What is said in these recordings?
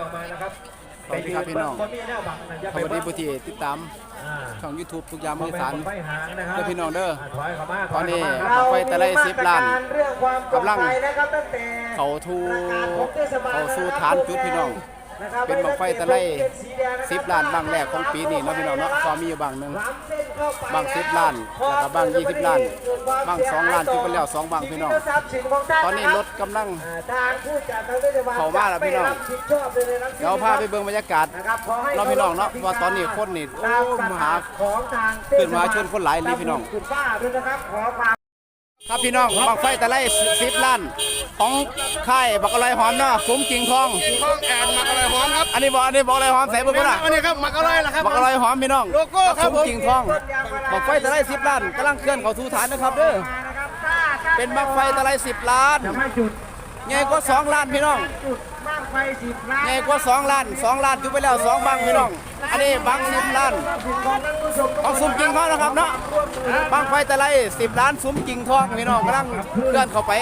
ออกมานะครับสวัสดีครับพี่น้องคนมีแนวบังนะอย่าสไปวัสดีผู้ที่ติดตามอ่าช่อง YouTube ทุกยามมือสารไฟหางนะครับเด้อพี่น้องเด้อถอยเข้ามาตอนนี้ถยเข้ามาบั้งไฟตะไลสิบล้านเรื่องความปลอดกำลังภัยนะครับตั้งแต่เขาทูประกาศของทศบลเขาสู่ฐานจุดพี่น้องนะครับเป็นบั้งไฟตะไลเป็นสีแดงะครับสิบล้านบางแรกของปีนี้เนาะพี่น้องเนาะพอมีอยู่บางหนึ่ง บางสิบล้านแล้วก็บางยี่สิบล้านบางสองล้านที่ไปแล้วสองบางพี่น้อง ตอนนี้รถกำลังอ่าทางผู้จัดทางเทศบาลเข้ามาแล้วพี่น้องเดี๋ยวพาไปเบิ่งบรรยากาศเราพี่น้องเนาะว่าตอนนี้คนนี่โอ้ตามหาของทางเทศบลขึ้นมาชนคนหลายเลยพี่น้อง คุณป้าด้วยนะครับขอความครับพี่น้องบางไฟตะไลสิบล้านของค่ายบักอะไรหอมเนาะสมกิ่งทองข้องแอนมักอร่อยหอมครับอันนี้บอกอันนี้บอกอะไรหอมใส่เบิ่งพุ่นน่ะอันนี้ครับมักอร่อยละครับบักอะไรหอมพี่น้องโลโก้ครับสมกิ่งทองบักไฟตะไลสิบล้านกำลังเคลื่อนเข้าสู่ฐานนะครับเด้อนะครับถ้าถ้าเป็นบักไฟตะไลสิบล้านจะไม่จุดใหญ่กว่าสองล้านพี่น้อง จุดบ้างไฟสิบล้านใหญ่กว่าสองล้านสองล้านจุดไปแล้วสองบังพี่น้อง อันนี้บังสิบล้านของท่านผู้ชมของซุ้มกิ่งทองนะครับเนาะบังไฟตะไลสิบล้านซุ้มกิ่งทองพี่น้องกำลังเคลื่อนเข้าไป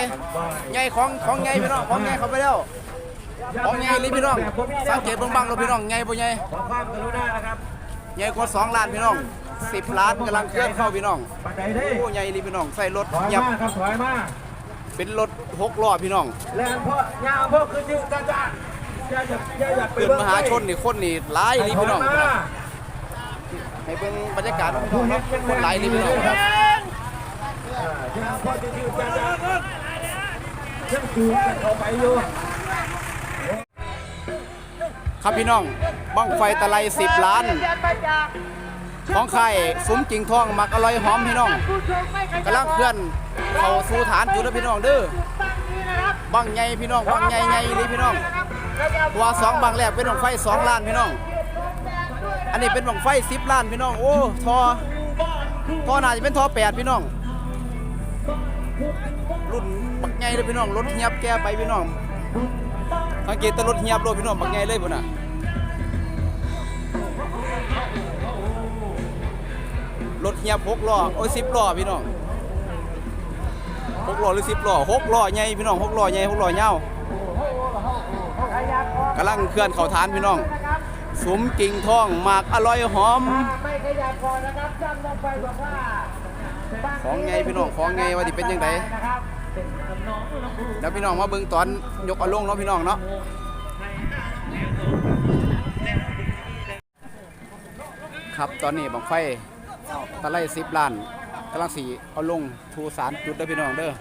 ใหญ่ของของใหญ่พี่น้องของใหญ่เข้าไปแล้วของใหญ่เลยพี่น้องสังเกตเบิ่งบังเราพี่น้องใหญ่บ่ใหญ่ขอความกรุณานะครับใหญ่กว่าสองล้านพี่น้องสิบล้านกำลังเคลื่อนเข้าพี่น้องบันไดได้โอ้ใหญ่เลยพี่น้องใส่รถถอยเหยับมาครับถอยมา เป็นรถหกล้อพี่น้องแล้วพ่อยาวพ่อขึ้นยืนจ้าจ้าอย่าอย่าอย่าอย่าไปเกินมหาชนนี่คนนี่หลายนี่พี่น้องถยมาให้เบิ่งบรรยากาศพี่น้องเนาะคนหลายนี่พี่น้องครับอ่ายาวพ่อจะยืนจ้าจ้ายังจูงกันเข้าไปอยู่ครับพี่น้องบังไฟตะไลสิบล้าน ของใครซุ้มกิ่งทองมักอร่อยหอมพี่น้องกำลังเคลื่อนเข้าสู่ฐานจุดแล้วพี่น้องเด้อบังใหญ่พี่น้องบังใหญ่ใหญ่เลยพี่น้องเพราะว่าสองบังแรกเป็นบังไฟสองล้านพี่น้อง อันนี้เป็นบังไฟสิบล้านพี่น้องโอ้ทอทอนาจะเป็นทอแปดพี่น้อง รุ่นบักใหญ่เลยพี่น้องรถเฮียบแก้ไปพี่น้องสังเกตแต่รถเฮียบรถพี่น้องบักใหญ่เลยพุ่นน่ะ รถเฮียบหกล้อโอ้ยสิบล้อพี่น้องหกล้อหรือสิบล้อหกล้อใหญ่พี่น้องหกล้อใหญ่หกล้อยาวกำลังเคลื่อนเข้าฐานพี่น้องสมกิ่งทองหมากอร่อยหอมของไงพี่น้องของไงว่าที่เป็นยังไงแล้วพี่น้องมาเบิ่งตอนยกอาลงเนาะพี่น้องเนาะครับตอนนี้บังไฟ ตะไลสิบล้านกำลังสีเอาลงทูสารจุดเด้พี่น้องเด้อ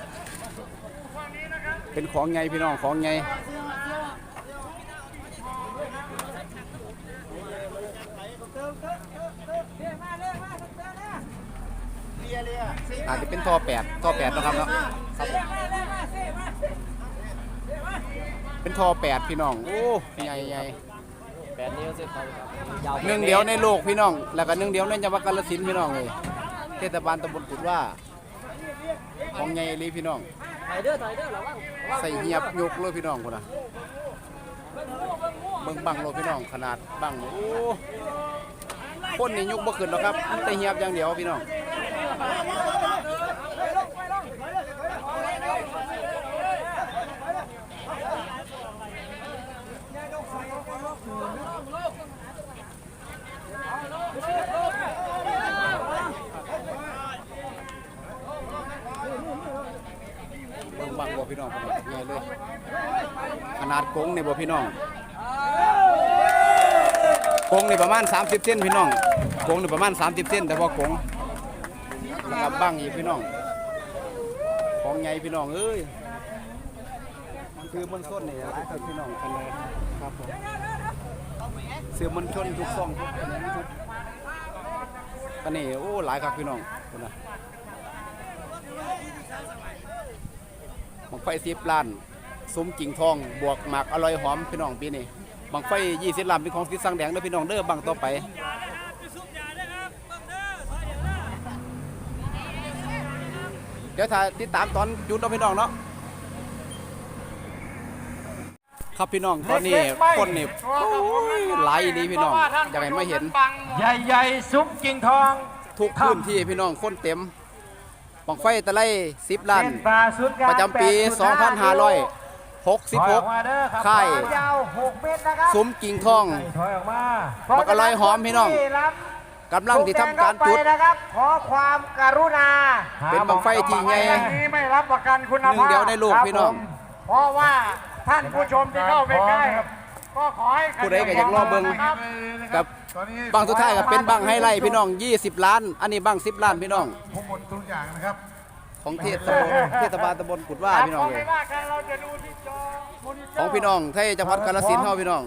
เป็นของไงพี่น้องของไงอาจจะเป็นท่อแปดท่อแปดนะครับเนาะครับเป็นท่อแปดพี่น้อง โอ้ใหญ่ใหญ่ แปดนิ้วสิครับยาวหนึ่งเดียวในโลกพี่น้อง แล้วก็หนึ่งเดียวในจังหวัดกาฬสินธุ์พี่น้องเลยเทศบาลตำบลกุดว่าของใหญ่ลยพี่น้องถ่ายเด้อถ่ายเด้อระวังใส่เงียบยกเลยพี่น้องคนน่ะเบิ่งบังโลพี่น้องขนาดบังโอ้คนนี่ยกบ่ขึ้นหรอกครับมีแต่เงียบอย่างเดียวพี่น้อง เบังบ่พี่น้องคนน่ะใหญ่เลย ขนาดกงนี่บ่พี่น้องกงนี่ประมาณ 30เซนพี่น้องกงนี่ประมาณ 30เซนแต่ว่ากงแล้วก็บังอีกพี่น้อง ของใหญ่พี่น้องเอ้ยมันคือมันส้นนี่หลายครับพี่น้องกันเลยครับผมเสือมันชนทุกซ่องทุกอันนี้ทุกอันนี้โอ้หลายครับพี่น้องคนนะ บังไฟสิบล้านซุ้มกิ่งทอง บวกหมากอร่อยหอมพี่น้องปีนี้บังไฟ20ลำเป็นของสิสังแดงเด้อพี่น้องเด้อบังต่อไป เดี๋ยวถ้าติดตามตอนจุดเนาะพี่น้องเนาะครับพี่น้องตอนนี้คนนี่โอ้ยหลายดีพี่น้องอยากให้มาเห็น ใหญ่ๆ ซุ้มกิ่งทองทุกพื้นที่พี่น้องคนเต็ม บังไฟตะไล10ล้านเส้นปลาสุดงามประจำปี8.5 66ค่ายความยาว6เมตรนะครับซุ้มกิ่งทองถอยออกมาบักกะลอยหอมพี่น้องรับกำลังที่ทำการจุดลูแดงเข้ไปนะครับ ขอความกรุณา เป็นบังไฟที่ใหญ่อันนี้ไม่รับประกันคุณหนึ่งภาพเดียวในโลกครับพี่น้องผมเพราะว่าท่านผู้ชมที่เข้าไปใกล้ก็ขอให้ผู้ใดก็อยากรอเบิ่งครับกับ บังสุดท้ายก็เป็นบังไฮไลท์พี่น้อง 20 ล้าน อันนี้บัง10 ล้านพี่น้อง ผมหมดทุกอย่างนะครับ ของเทศบาลเทศบาลตำบลกุดว่าพี่น้องครับเลไม่ยว่ากันเราจะดูที่จอมนิเตร์ของพี่น้องไทยจังหวัดกาฬสินธุ์เฮาพี่น้อง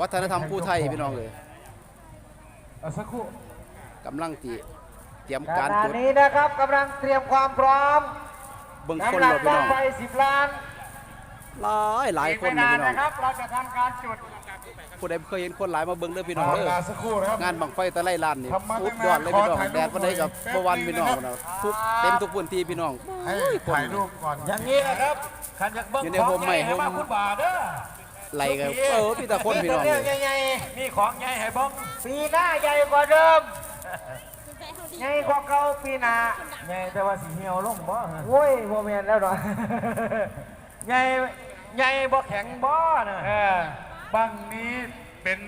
วัฒนธรรมผู้ไทยพี่น้องเลยเอาสักครู่กำลังที่เตรียมขการณะจุดนี้นะครับกำลังเตรียมความพร้อมเบิ่งคนสำหรับเราพี่บ้าน้งองไฟ10ล้านหลายหลายคนอีกนี่ไม่พี่น้องนะครับ เราจะทำการจุด ผู้ใดเคยเห็นคนหลายมาเบิ่งเด้อพี่ขน้องอเด้อลาสักครู่นะครับ งานบังไฟตะไลล้านนี่ทำมาสุตั้ดงยนานอดเลยพี่น้องขอถ่ายรูปแดดบ่ได้กับหน่อยบ่วันแป๊บพี่น้องนึงนะครับนะทุกเต็มทุกพื้นที่พี่น้องให้โอ้ยคนถ่ายรูปก่อนอย่างนี้นะครับขันจากเบิ้งอยู่ในโฮมใหม่โฮมคุณบาทเด้อไหลกันเออพี่ตะคนพี่น้องเรื่เลองยใหญ่ๆมีของใหญ่ให้บ้องปีหน้าใหญ่กว่าเดิมใหญ่กว่าเก่าปีหน้าไงแต่ว่าสีเหี่ยวลงบ่ฮะโอ้ยโมเมนแล้วหน่อยใหญ่ใหญ่บ่แข็งบ่นะเออ บังนี้เป็น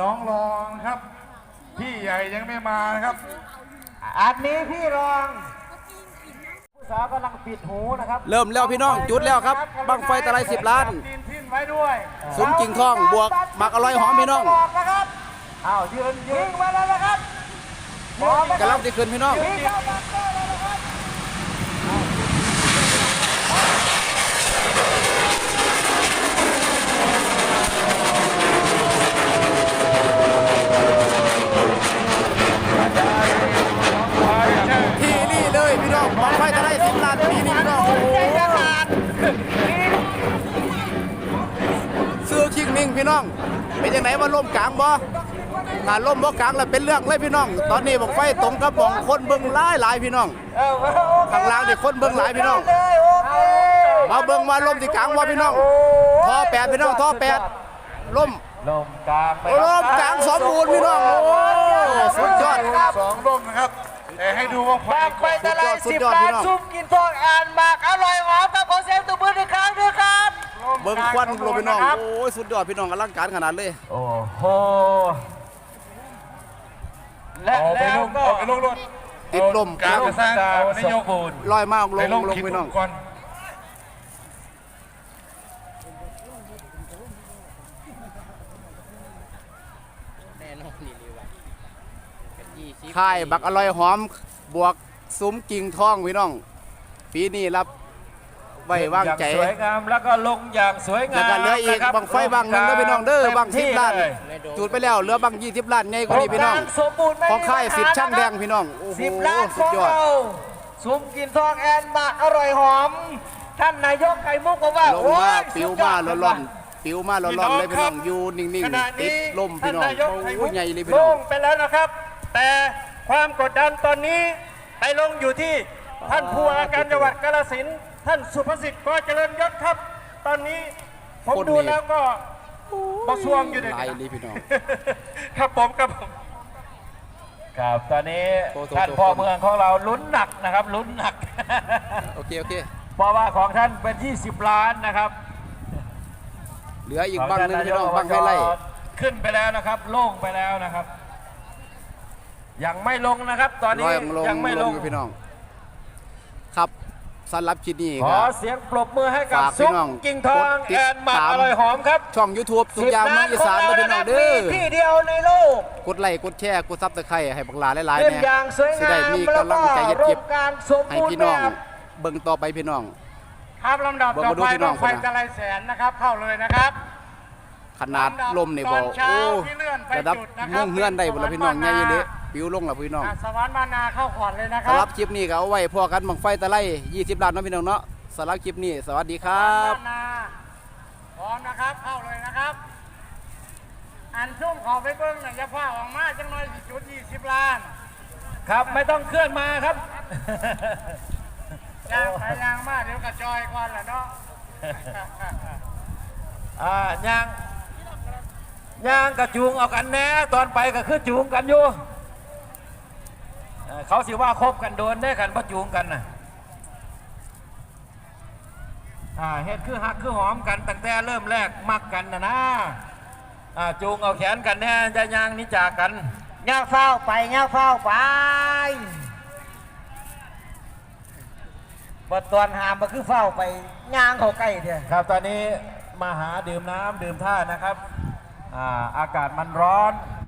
น้องรองนะครับ พี่ใหญ่ยังไม่มานะครับ อันนี้พี่รองผู้สาวกำลังปิดหูนะครับเริ่มแล้วพี่น้องจุดแล้วครับบังไฟตะไล10ล้านดินทิ้นไว้ด้วยซุ้มกิ่งทองบวกหมักอร่อยหอมพี่น้องนะครับอ้าวยืนยืนมาแล้วนะครับพร้อมนะคกำลัรังบที่ขึ้นพี่น้อง เป็นยังไงมาล่มกลางบ่ถ้าล่มบ่กลางแล้วเป็นเรื่องเลยพี่น้อง ตอนนี้บังไฟตรงกับบ่องคนเบิ่งหลายหลายพี่น้องข้างล่างนี่คนเบิ่งหลายพี่น้อง มาเบิ่งมาล่มที่กลางบ่พี่น้องท่อแปดพี่น้องท่อแปดล่มลมกลางไปล่มกลางสมบูรณ์พี่น้องโอ้สุดยอดสองร่มนะครับแต่ให้ดูว่าไฟบางไปตะไลสุสิดบยอดล้าพี่นน้องซุปกินทองอ่านหมากอร่อยหอม เบิ่งควันลงพี่น้อง โอ้ย สุดยอดพี่น้องอลังการขนาดเลย โอ้โหและออกไปแล้วลงก็ออกไปลงรถติดลมกลางกระซังเอานายกลอยมากลไปงลงลงขีดพี่น้อง ก่อนค่ายบักอร่อยหอมบวกซุ้มกิ่งทองพี่น้อง ปีนี้รับ ไว้วางใจอย่สวยงามแล้วก็ลงอย่างสวยงามแล้วก็เหลืออีกนะครับบังไฟบังหนึงเด้อพี่น้องเด้อบังเต็มสิบที่ล้านเลยจุดไปแล้วเหลือบังยี่สิบล้านใหญ่กว่านี้พี่น้องโครงการสมบูรณ์ไม่ของค่ายมีปัญหสิทธิ์ช่างแดงนะครับพี่น้องโอ้โหสิบล้านขสุอดงยอดเราซุ้มกินทองแอนหมากอร่อยหอม ท่านนายกไก่มุกบอกว่าลงโอ้มายปิวมาร้อนๆปิวมาร้อนๆเลยพี่น้องอยู่นิ่งขณะๆตินี้ดลมพี่น้องท่านนายกไข่มุโอ้กยใหญ่เลยพี่น้โล่องงไปแล้วนะครับ แต่ความกดดันตอนนี้ไปลงอยู่ที่ท่านผู้ว่าการจังหวัดกาฬสินธุ์ ท่านสุภสิทธิ์ก็เจริญยศครับ ตอนนี้ผมดูแล้วก็บสวงอยู่เด็หลายเลยพี่น้อง ครับผมครับผม ครับตอนนี้โอ้โหท่านพ่อเมืองของเราลุ้นหนักนะครับลุ้นหนัก โอเคโอเค เพราะว่าของท่านเป็น 20 ล้านนะครับเหลืออีกบังหนึงพี่น้องบังไฮไลท์ขึ้นไปแล้วนะครับ โล่งไปแล้วนะครับ ยังไม่ลงนะครับ ตอนลนี้อยลงยังไม่ลลงงอยู่พี่น้องครับ สำหรับคลิปนี้ขก็อเสียงปรบมือให้กับฝากพี่ซุปน้องกิ่งทองกดติดแอนหมักตาม อร่อยหอมครับช่อง YouTube สุกยามเมืองอีสาน10นะพี่น้องเด้อมีที่เดียวในโลกกดไลค์กดแชร์กดซับสไครต์ให้บักหลาหลายๆขึ้นเนี่ยอย่างสวยสิงาได้มมีแล้วกำลัก็งใจเฮ็ดรูคลิปปการสมให้บูรพี่ณ์น้องแบบเบิ่งต่อไปพี่น้อง ครับลำดับเบิ่งต่อมาดูไปพี่น้ต้อองงไฟคนน่ะตะไลแสนนะครับ เข้าเลยนะครับ ขนาดลมนี่บ่ตอนเช้าโอ้ที่เลื่อนไประดับจุดนะครับมุ่งเฮือนได้บ่ล่ะพี่น้องสวรรค์ใหญ่บ้านนาเลยปิวลงล่ะพี่น้องอะสวรรค์มานาเข้าขวัญเลยนะคสำหรัรับบคลิปนี้ก็เอาไว้พอกันบังไฟตะไล20ล้านเนาะพี่น้องเนาะสำหรับคลิปนี้สวัสดีครับบ้านนาพร้อมนะครับเข้าเลยนะครับอันชุ่มขอไปเบิ้งหน่อยจะผ้าออกมาจังหน่อยจุดยี่สิบล้าน ครับไม่ต้องเคลื่อนมาครับยางไปยางมาเดี๋ยวกระจอยก่อนแหละเนาะอ่ายาง ยางกระจูงเอากันแน่ตอนไปก็คือจูงกันอยู่เอ่อเขาสิว่าคบกันโดนได้กันพระจูงกันนะอ่าเฮ็ดคือหักคือหอมกันตั้งแต่เริ่มแรกมักกันนะนะอ่าจูงเอาแขนกันแน่จะยางหนี้จากกันเงาเฝ้าไปเงาเฝ้าไปบทตอนหามมาคือเฝ้าไปย่างเขาใกล้เถอะครับตอนนี้มาหาดื่มน้ำดื่มท่านะครับ อาอากาศมันร้อน